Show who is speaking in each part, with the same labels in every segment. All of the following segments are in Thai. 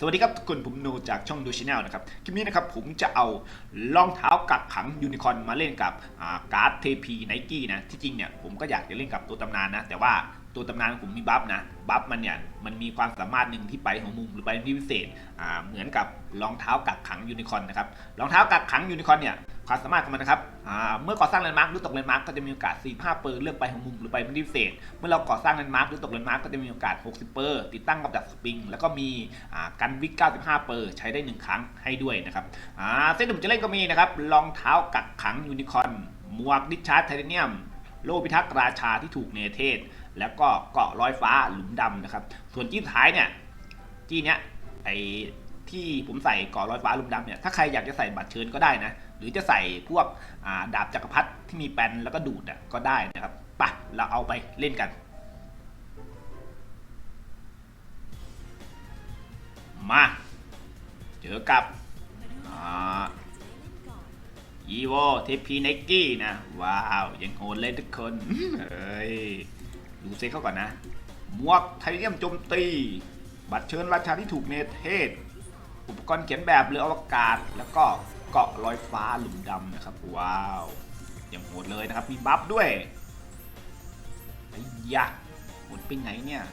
Speaker 1: สวัสดีครับทุกคนผมโนจากช่องดูชแนลนะครับคลิปนี้นะครับผมจะเอารองเท้ากักขังยูนิคอนมาเล่นกับการ์ดเทพีไนกี้นะที่จริงเนี่ยผมก็อยากจะเล่นกับตัวตำนานนะแต่ว่า ตัวตำนานของผมมีบัฟนะบัฟมันเนี่ยมันมีความสามารถหนึ่งที่ไปของมุมหรือไปที่พิเศษอ่าเหมือนกับรองเท้ากักขังยูนิคอนนะครับรองเท้ากักขังยูนิคอนเนี่ยความสามารถของมันนะครับอ่าเมื่อก่อสร้างแลนด์มาร์คหรือตกแลนด์มาร์คก็จะมีโอกาส 45 เปอร์เลือกไปของมุมหรือไปเป็นพิเศษ เมื่อเราก่อสร้างแลนด์มาร์คหรือตกแลนด์มาร์คก็จะมีโอกาส 60 เปอร์ติดตั้งกับดักสปริงแล้วก็มีอ่ากันวิก95 เปอร์ใช้ได้ 1 ครั้งให้ด้วยนะครับอ่าเส้นที่ผมจะเล่นก็มีนะครับรองเท้ากักขังยูนิคอนหมวกดิชาร์ดไทเทเนียมโลพิทักษ์ราชาที่ถูกเนเธศ แล้วก็เกาะลอยฟ้าหลุมดำนะครับ ส่วนจี้ท้ายเนี่ยจี้เนี้ยไอที่ผมใส่เกาะลอยฟ้าหลุมดำเนี่ยถ้าใครอยากจะใส่บัตรเชิญก็ได้นะ หรือจะใส่พวกาดาบจักรพรรดิที่มีแปนแล้วก็ดูดอะก็ได้นะครับปะเราเอาไปเล่นกันมาเจอกับอีโวเทพีเนกกี้นะ ว้าว ยังโหดเลยทุกคนเฮ้ย ดูเซ็ตเขาก่อนนะหมวกไทเทเนียมโจมตี บัตรเชิญราชาที่ถูกเนเธศอุปกรณ์เขียนแบบเรืออวกาศ แล้วก็เกาะลอยฟ้าหลุมดำนะครับ ว้าวยังโหดเลยนะครับ มีบัฟด้วยไอ้ยะหมดไปไหนเนี่ย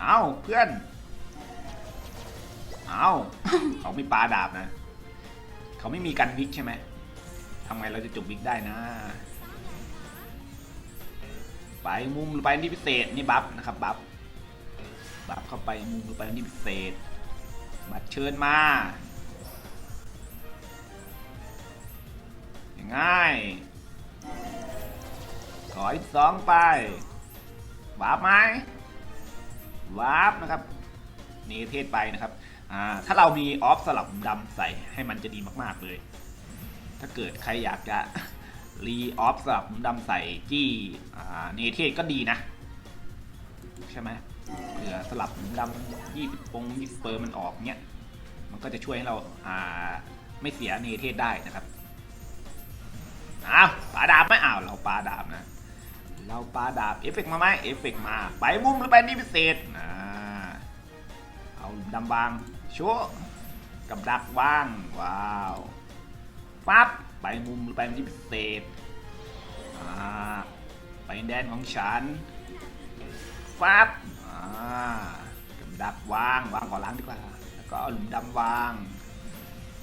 Speaker 1: เอ้าเพื่อน เอ้าเขาไม่ปาดาบนะ เขาไม่มีกันวิกใช่ไหมทำไงเราจะจบวิกได้นะ ไปมุมหรือไปที่พิเศษนี่บัฟนะครับบัฟบัฟเข้าไปมุมหรือไปที่พิเศษบัตรเชิญมาง่ายขออีกสองไปวาร์ปไหมวาร์ปนะครับเนเทศไปนะครับถ้าเรามีออฟสลับดำใส่ให้มันจะดีมาก ๆ เลย ถ้าเกิดใครอยากจะ รีออฟสลับดำใส่จี้อ่าเนเทศก็ดีนะ ใช่ไหมเผื่อสลับดำยี่สิบปงยี่สิบเปอร์มันออกเนี้ย มันก็จะช่วยให้เราอ่าไม่เสียเนเทศได้นะครับอ้าวปลาดาบไหมอ้าวเราปลาดาบนะ เราปลาดาบเอฟเฟกต์มาไหมเอฟเฟกต์มา ไปมุมหรือไปนี่พิเศษอ่าเอาดำบางโชว์กับดักว่าง ว้าวปั๊บ ไปมุมหรือไปที่พิเศษอ่าไปแดนของฉันฟับอ่ากับดักวางวางก่อนล้างดีกว่า แล้วก็หลุมดำวาง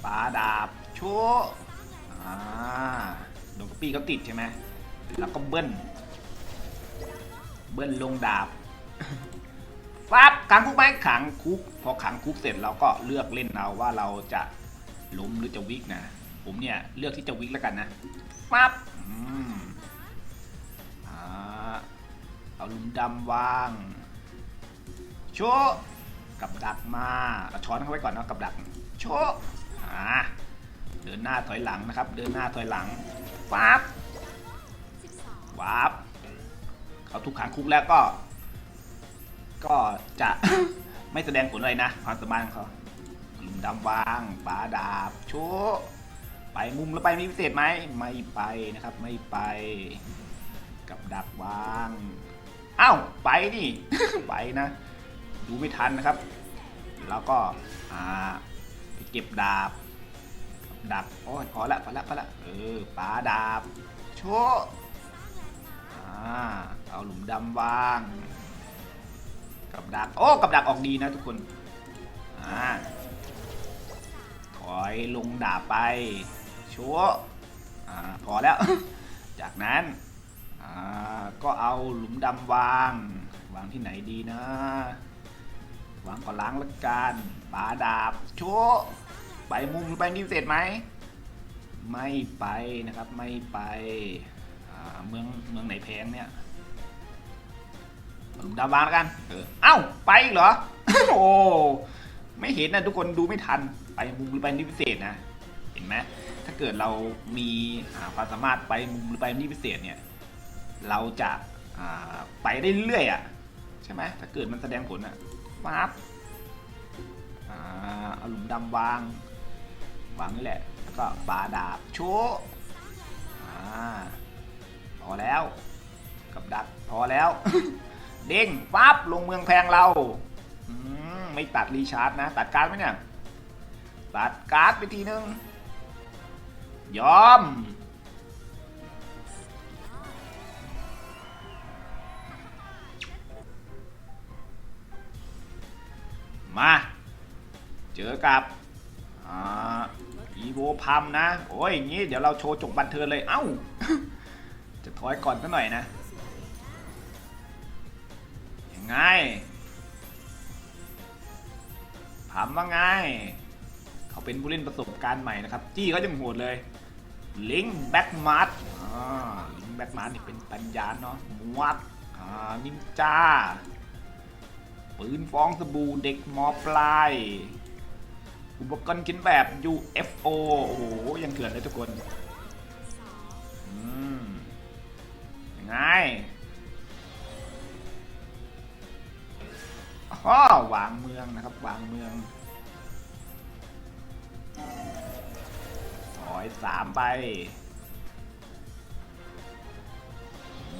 Speaker 1: ปาดาบโชว์อ่าโดนกระปี้เขาติดใช่ไหมแล้วก็เบิ้ลเบิ้ลลงดาบฟับขังคุกไหมขังคุก พอขังคุกเสร็จเราก็เลือกเล่นเอาว่าเราจะล้มหรือจะวิกนะ ผมเนี่ยเลือกที่จะวิกแล้วกันนะฟับอืมอ่าเอาลุมดำวางโชว์กับดักมาเอาช้อนเข้าไว้ก่อนเนาะกับดักโชว์อ่าเดินหน้าถอยหลังนะครับ เดินหน้าถอยหลังฟับวับเขาถูกขังคุกแล้วก็ ก็จะไม่แสดงผลอะไรนะ ความสามารถของเขาหลุมดำวางปาดาบโชว์ ไปมุมแล้วไปมีพิเศษไหมไม่ไปนะครับไม่ไป กับดักวางอ้าวไปนี่ ไปนะดูไม่ทันนะครับ แล้วก็อ่าไปเก็บดาบ ดักโอ้ยพอละพอละพอละเออปาดาบโชว์อ่าเอาหลุมดำวาง กับดักโอ้กับดักออกดีนะทุกคนอ่าถอยลงดาบไป ชัวอ่าพอแล้ว จากนั้นอ่าก็เอาหลุมดำวาง วางที่ไหนดีนะ วางก่อนล้างละกันปาดาบชัวไปมุมหรือไปนิวเศษไหม ไม่ไปนะครับไม่ไปอ่าเมืองเมืองไหนแพงเนี่ยหลุมดาวบางล้วกันเออเอ้า ไปอีกเหรอ โอ้ ไม่เห็นนะทุกคนดูไม่ทัน ไปมุมหรือไปนี่พิเศษนะ เห็นไหม ถ้าเกิดเรามีความสามารถไปมุมหรือไปนี่พิเศษเนี่ย เราจะาไปได้เรื่อยอะใช่ไหมถ้าเกิดมันแสดงผลอะปั๊บอาเอาหลุมดำวางวางนี่แหละแล้วก็บาดาบโชว์อ่าพอแล้ว กับดักพอแล้ว เด้งปั๊บลงเมืองแพงเราไม่ตัดรีชาร์จนะ ตัดการ์ดไหมเนี่ย ตัดการ์ดไปทีนึง ยอม มา เจอกับอีโวพัมนะ โอ้ยอย่างนี้เดี๋ยวเราโชว์จบบันเทิงเลย เอ้า จะถอยก่อนสักหน่อยนะ ยังไงถามว่าไงเขาเป็นผู้เล่นประสบการณ์ใหม่นะครับ จี้เขาจังโหดเลย ลิงแบ็กมาร์อ่าลิงแบ็กมาร์นี่เป็นปัญญาเนาะมวดอ่านิมจาปืนฟองสบู่เด็กมอปลาย อุปกรณ์กินแบบ UFO โอ้โห ยังเถื่อนเลยทุกคนยังไงอ้อวางเมืองนะครับ วางเมือง อยสามไป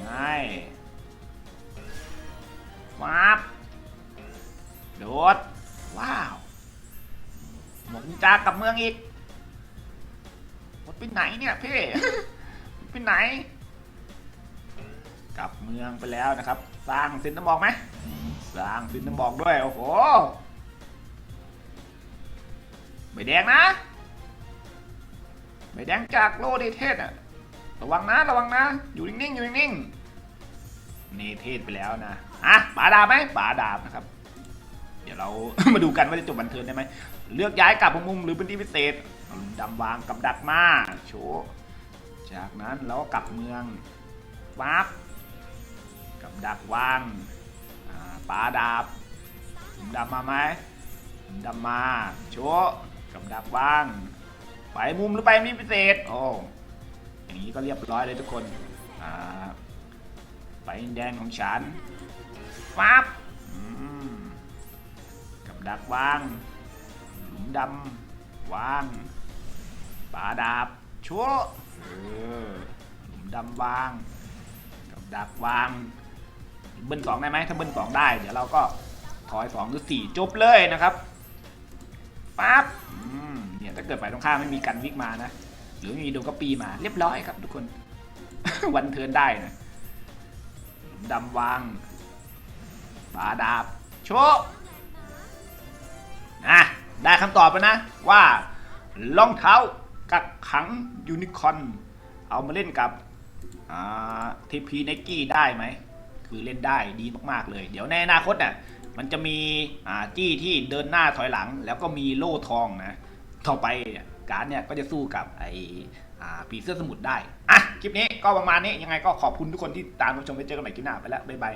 Speaker 1: ง่ายฟับโดด ว้าว หมกนินจากลับเมืองอีกหมดไปไหนเนี่ยพี่ไปไหน กลับเมืองไปแล้วนะครับ สร้างสินน้ำบอกไหมสร้างสินน้ำบอกด้วย โอ้โหใบแดงนะ ใบแดงจากโลเดเทสอะระวังนะระวังนะ อยู่นิ่งๆอยู่นิ่งๆเนเทศไปแล้วนะอะป่าดาบไหมป่าดาบนะครับ เดี๋ยวเรา มาดูกันว่าจะจบบันเทิงได้ไหมเลือกย้ายกลับมุมหรือพื้นที่พิเศษเอาหลุมดำวางกับดักมาโชว์จากนั้นเราก็กลับเมืองปั๊บกับดักวางอ่าดาบหลุมดำมาไหมหลุมดำมาโชว์กับดักวาง ไปมุมหรือไปมีพิเศษ โอ้อย่างนี้ก็เรียบร้อยเลยทุกคนอ่าไปแดนของฉันปั๊บกับดักวางหลุมดำวางป่าดาบชั่วเออหลุมดำวาง กับดักวางเบิ้ลสองได้ไหมถ้าเบิ้ลสองได้ เดี๋ยวเราก็ถอยสองหรือสี่จบเลยนะครับปั๊บ เนี่ยถ้าเกิดฝ่ายตรงข้ามไม่มีกันวิกมานะ หรือมีโดนก็ปีมาเรียบร้อยครับทุกคน วันเทินได้นะดำวางปาดาบโชว์นะได้คำตอบแล้วนะว่ารองเท้ากักขังยูนิคอนเอามาเล่นกับทีพีไนกี้ได้ไหม คือเล่นได้ดีมาก ๆ เลย เดี๋ยวในอนาคตน่ะมันจะมีจี้ที่เดินหน้าถอยหลัง แล้วก็มีโล่ทองนะ ต่อไปเนี่ยการดเนี่ยก็จะสู้กับไอ้ผีเสื้อสมุทรได้ อะ คลิปนี้ก็ประมาณนี้ยังไงก็ขอบคุณทุกคนที่ตามรับชมไปเจอกันใหม่คลิปหน้าไปแล้ว บ๊ายบาย